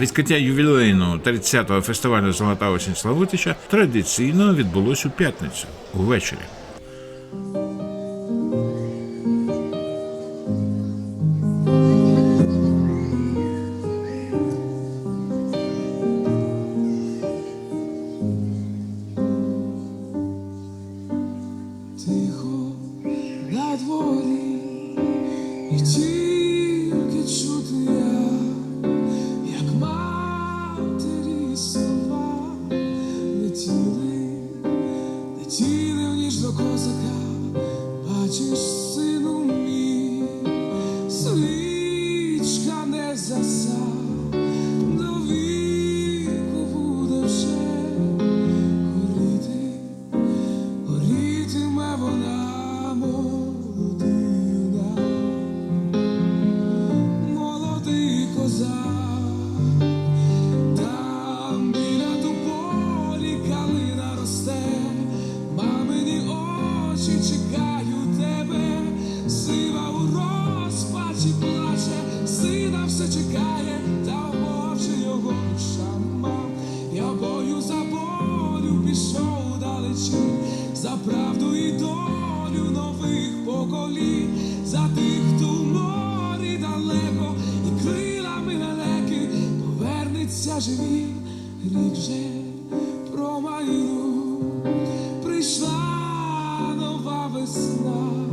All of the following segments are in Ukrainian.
Відкриття ювілейного 30-го фестивалю Золота осінь Славутича традиційно відбулось у п'ятницю увечері. Все чекає, та може його душа мав. Я бою за волю пішов далечі, за правду і долю нових поколінь, за тих, хто в морі далеко, і крилами далеки повернеться живі, рік вже промайну, прийшла нова весна,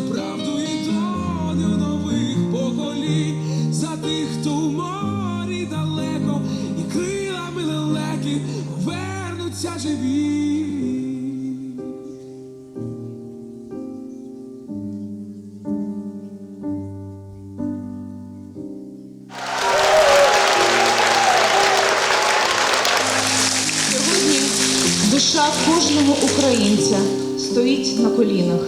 правду і долю нових поколінь, за тих, хто в морі далеко, і крилами лелеки вернуться живі. Душа кожного українця стоїть на колінах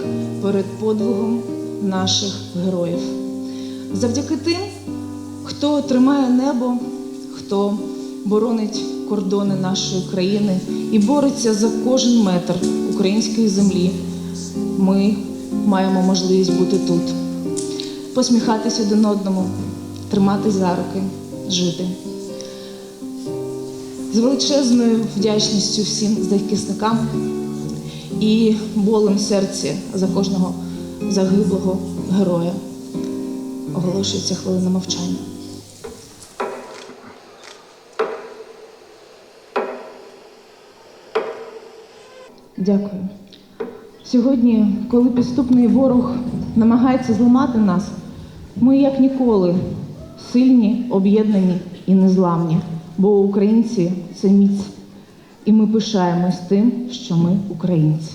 перед подвигом наших героїв. Завдяки тим, хто тримає небо, хто боронить кордони нашої країни і бореться за кожен метр української землі, ми маємо можливість бути тут, посміхатись один одному, тримати за руки, жити з величезною вдячністю всім захисникам і болем серці за кожного загиблого героя. Оголошується хвилина мовчання. Дякую. Сьогодні, коли підступний ворог намагається зламати нас, ми як ніколи сильні, об'єднані і незламні, бо українці це міць, і ми пишаємось тим, що ми українці.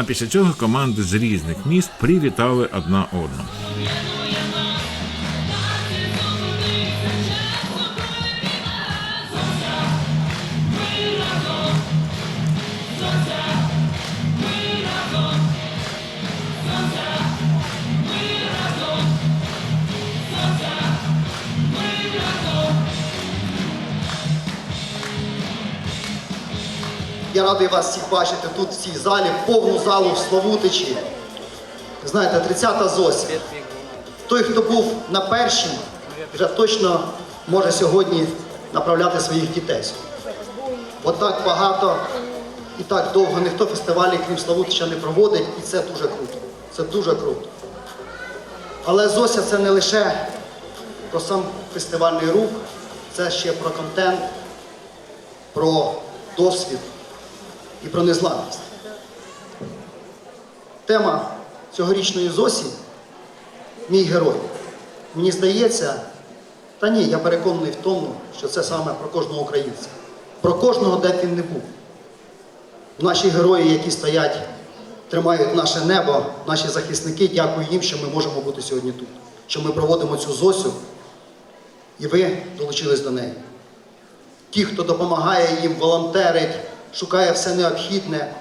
А після цього команди з різних міст привітали одна одну. Я радий вас всіх бачити тут, в цій залі, повну залу в Славутичі. Знаєте, 30-та Зося. Той, хто був на першій, вже точно може сьогодні направляти своїх дітей. Бо так багато і так довго ніхто фестивалі, крім Славутича, не проводить, і це дуже круто. Це дуже круто. Але Зося це не лише про сам фестивальний рух, це ще про контент, про досвід і про незламність. Тема цьогорічної Зосі мій герой. Мені здається, та ні, я переконаний в тому, що це саме про кожного українця, про кожного, де б він не був. Наші герої, які стоять, тримають наше небо, наші захисники, дякую їм, що ми можемо бути сьогодні тут, що ми проводимо цю Зосю, і ви долучились до неї. Ті, хто допомагає їм, волонтерить, шукає все необхідне,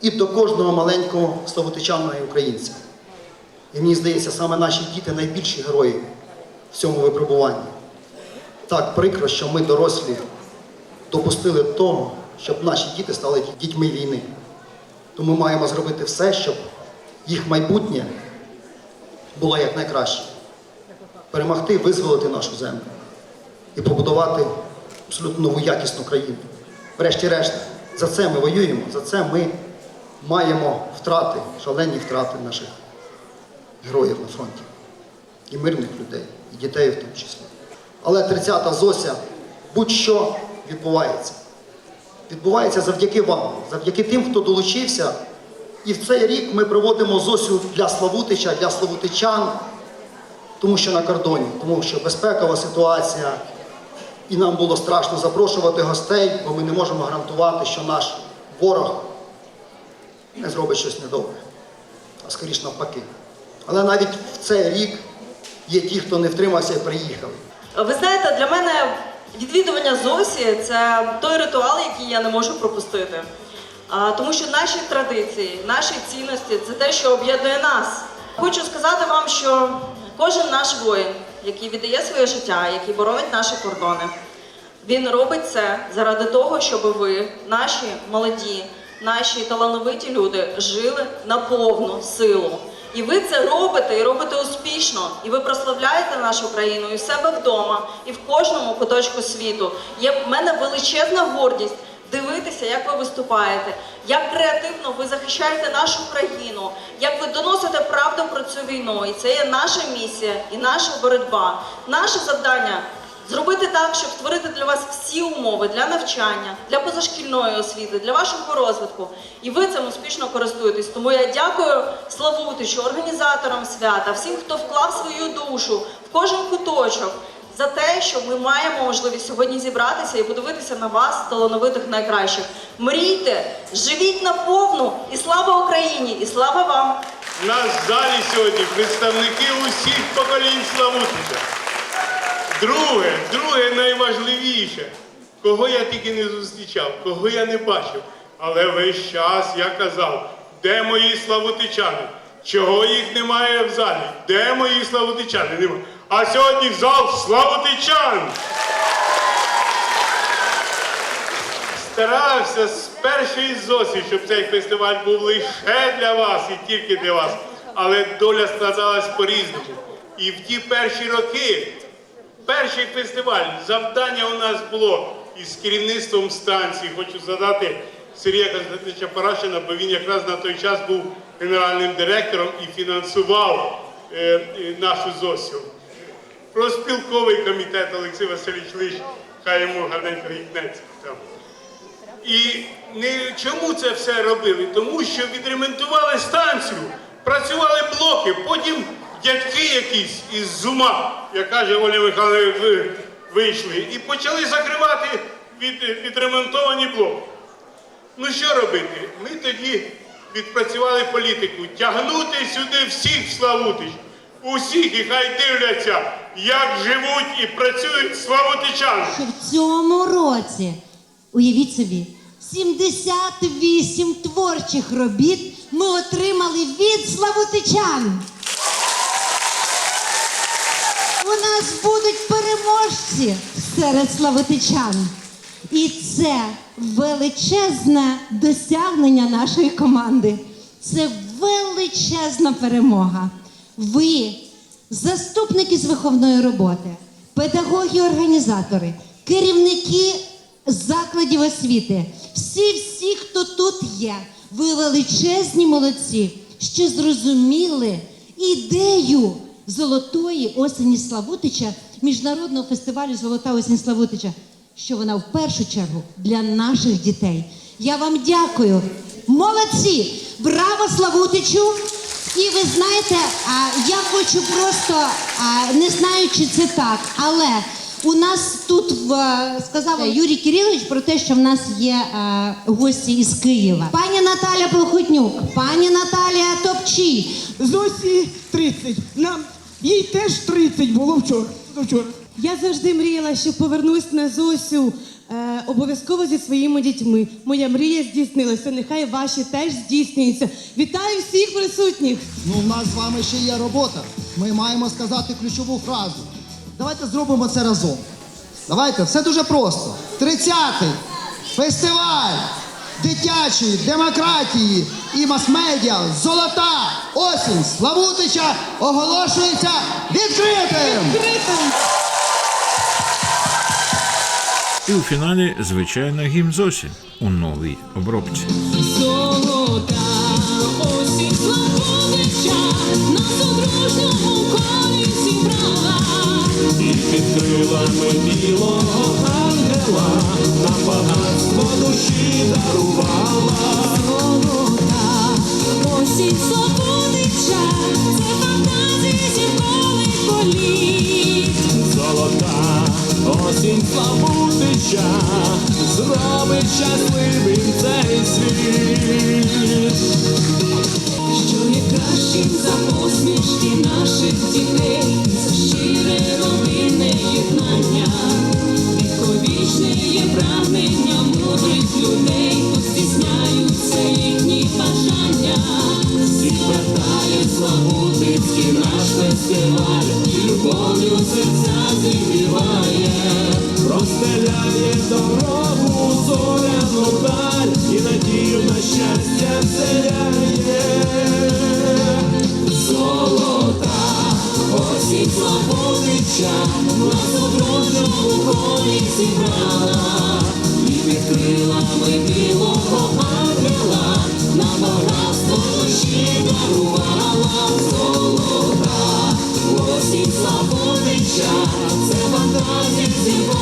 і до кожного маленького славутичаного і українця. І мені здається, саме наші діти найбільші герої в цьому випробуванні. Так прикро, що ми, дорослі, допустили того, щоб наші діти стали дітьми війни. Тому маємо зробити все, щоб їх майбутнє було якнайкраще. Перемогти, визволити нашу землю і побудувати абсолютно нову якісну країну. Врешті-решт, за це ми воюємо, за це ми маємо втрати, шалені втрати наших героїв на фронті. І мирних людей, і дітей в тому числі. Але 30-та Зося будь-що відбувається. Відбувається завдяки вам, завдяки тим, хто долучився. І в цей рік ми проводимо Зосю для Славутича, для славутичан, тому що на кордоні, тому що безпекова ситуація, і нам було страшно запрошувати гостей, бо ми не можемо гарантувати, що наш ворог не зробить щось недобре, а скоріш навпаки. Але навіть в цей рік є ті, хто не втримався і приїхали. Ви знаєте, для мене відвідування Зосі це той ритуал, який я не можу пропустити. Тому що наші традиції, наші цінності це те, що об'єднує нас. Хочу сказати вам, що кожен наш воїн, який віддає своє життя, який боронить наші кордони, він робить це заради того, щоб ви, наші молоді, наші талановиті люди, жили на повну силу. І ви це робите і робите успішно, і ви прославляєте нашу країну і в себе вдома, і в кожному куточку світу. Є в мене величезна гордість дивитися, як ви виступаєте, як креативно ви захищаєте нашу країну, як ви доносите правду про цю війну. І це є наша місія і наша боротьба. Наше завдання Зробити так, щоб створити для вас всі умови для навчання, для позашкільної освіти, для вашого розвитку. І ви цим успішно користуєтесь. Тому я дякую Славутичу, організаторам свята, всім, хто вклав свою душу в кожен куточок за те, що ми маємо можливість сьогодні зібратися і подивитися на вас, талановитих найкращих. Мрійте, живіть наповну, і слава Україні, і слава вам! У нас залі сьогодні представники усіх поколінь Славутича. Друге, друге найважливіше, кого я тільки не зустрічав, кого я не бачив. Але весь час я казав, де мої славутичани? Чого їх немає в залі? Де мої славутичани? Нема. А сьогодні в зал славутичан! Старався з першої зосі, щоб цей фестиваль був лише для вас і тільки для вас. Але доля складалась по-різному. І в ті перші роки, перший фестиваль, завдання у нас було із керівництвом станції. Хочу згадати Сергія Константиновича Парашина, бо він якраз на той час був генеральним директором і фінансував е, е, нашу ЗОСю. Проспілковий комітет Олексій Васильович Лиш, хай йому гарненько гікнеться. там. І не чому це все робили? Тому що відремонтували станцію, працювали блоки, потім дядьки якісь із зума, як каже Оля Михайловна, вийшли, і почали закривати від, відремонтовані блоки. Ну що робити? Ми тоді відпрацювали політику, тягнути сюди всіх Славутич, усіх і хай дивляться, як живуть і працюють славутичани. в цьому році, уявіть собі, 78 творчих робіт ми отримали від славутичан. У нас будуть переможці серед славутичан. І це величезне досягнення нашої команди. Це величезна перемога. Ви, заступники з виховної роботи, педагоги-організатори, керівники закладів освіти, всі-всі, хто тут є, ви величезні молодці, що зрозуміли ідею золотої осені Славутича, міжнародного фестивалю Золота осінь Славутича, що вона в першу чергу для наших дітей. Я вам дякую. Молодці! Браво Славутичу! І ви знаєте, я хочу просто, не знаю, чи це так, але у нас тут в, сказав Юрій Кирилович про те, що в нас є гості із Києва. Пані Наталя Плохотнюк, пані Наталія Топчій, Зосі 30. Нам їй теж 30 було вчора. вчора. Я завжди мріяла, що повернусь на Зосю е, обов'язково зі своїми дітьми. Моя мрія здійснилася. Нехай ваші теж здійснюються. Вітаю всіх присутніх! Ну, у нас з вами ще є робота. Ми маємо сказати ключову фразу. Давайте зробимо це разом. Давайте, все дуже просто. 30-й фестиваль дитячої демократії і мас-медіа Золота осінь Славутича оголошується відкритим! І у фіналі, звичайно, гімн Зосі у новій обробці. Золота осінь нас у дружному колі зібрала. І під крилами дорогу зоряну даль і надію на щастя вселяє. Золота осінь Славутича нас у дружньому колі зібрала, і під крилами білого ангела нам багатство душі дарувала золота, осінь Славутича, це фантазія зимовий